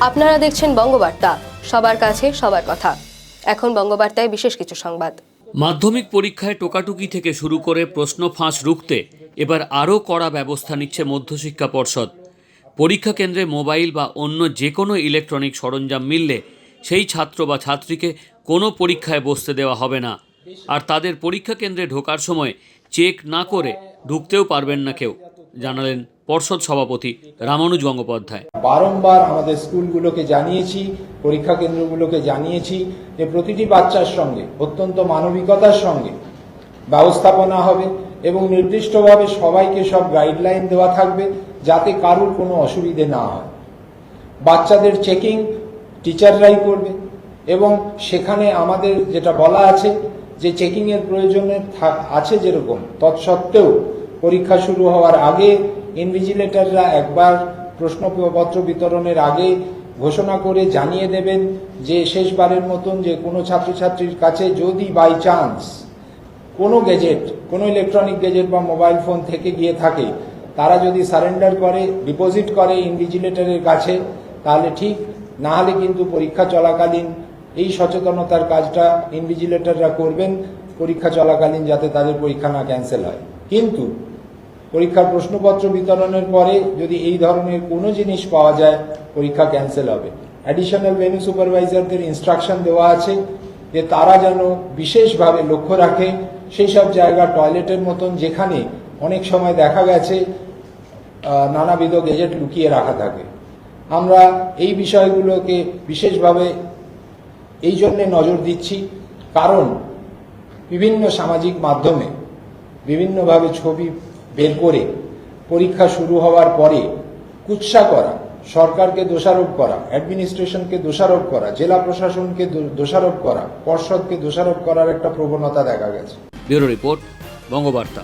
আপনারা দেখছেন বঙ্গবার্তা, সবার কাছে সবার কথা। এখন বঙ্গবার্তায় বিশেষ কিছু সংবাদ। মাধ্যমিক পরীক্ষায় টোকাটুকি থেকে শুরু করে প্রশ্ন ফাঁস রুখতে এবার আরও কড়া ব্যবস্থা নিচ্ছে মধ্যশিক্ষা পর্ষদ। পরীক্ষা কেন্দ্রে মোবাইল বা অন্য যে কোনো ইলেকট্রনিক সরঞ্জাম মিললে সেই ছাত্র বা ছাত্রীকে কোনো পরীক্ষায় বসতে দেওয়া হবে না। আর তাদের পরীক্ষা কেন্দ্রে ঢোকার সময় চেক না করে ঢুকতেও পারবেন না কেউ, জানালেন পর্ষদ সভাপতি রামানুজ গঙ্গোপাধ্যায়। বারংবার আমাদের স্কুলগুলোকে জানিয়েছি, পরীক্ষা কেন্দ্রগুলোকে জানিয়েছি যে প্রতিটি বাচ্চার সঙ্গে, অত্যন্ত মানবিকতার সঙ্গে ব্যবস্থাপনা হবে এবং নির্দিষ্টভাবে সবাইকে সব গাইডলাইন দেওয়া থাকবে যাতে কারুর কোনো অসুবিধে না হয়। বাচ্চাদের চেকিং টিচাররাই করবে এবং সেখানে আমাদের যেটা বলা আছে যে চেকিংয়ের প্রয়োজনে আছে যেরকম, তৎসত্ত্বেও পরীক্ষা শুরু হওয়ার আগে ইনভিজিলেটররা একবার প্রশ্নপত্র বিতরণের আগে ঘোষণা করে জানিয়ে দেবেন যে শেষবারের মতন যে কোনো ছাত্রছাত্রীর কাছে যদি বাই চান্স কোনো গেজেট কোনো ইলেকট্রনিক গেজেট বা মোবাইল ফোন থেকে গিয়ে থাকে, তারা যদি সারেন্ডার করে ডিপোজিট করে ইনভিজিলেটরের কাছে, তাহলে ঠিক না হলে কিন্তু পরীক্ষা চলাকালীন এই সচেতনতার কাজটা ইনভিজিলেটররা করবেন, পরীক্ষা চলাকালীন যাতে তাদের পরীক্ষা না ক্যান্সেল হয়। কিন্তু পরীক্ষার প্রশ্নপত্র বিতরণের পরে যদি এই ধরনের কোনো জিনিস পাওয়া যায়, পরীক্ষা ক্যান্সেল হবে। অ্যাডিশনাল ভেনু সুপারভাইজারদের ইনস্ট্রাকশন দেওয়া আছে যে তারা যেন বিশেষভাবে লক্ষ্য রাখে। সেই সব জায়গা টয়লেটের মতন যেখানে অনেক সময় দেখা গেছে নানাবিধ গেজেট লুকিয়ে রাখা থাকে। আমরা এই বিষয়গুলোকে বিশেষভাবে এই জন্যে নজর দিচ্ছি, কারণ বিভিন্ন সামাজিক মাধ্যমে বিভিন্নভাবে ছবি বের করে, পরীক্ষা শুরু হওয়ার পরে কুৎসা করা, সরকারকে দোষারোপ করা অ্যাডমিনিস্ট্রেশনকে দোষারোপ করা, জেলা প্রশাসনকে দোষারোপ করা, পর্ষদকে দোষারোপ করার একটা প্রবণতা দেখা গেছে। Bureau report, Bangabarta.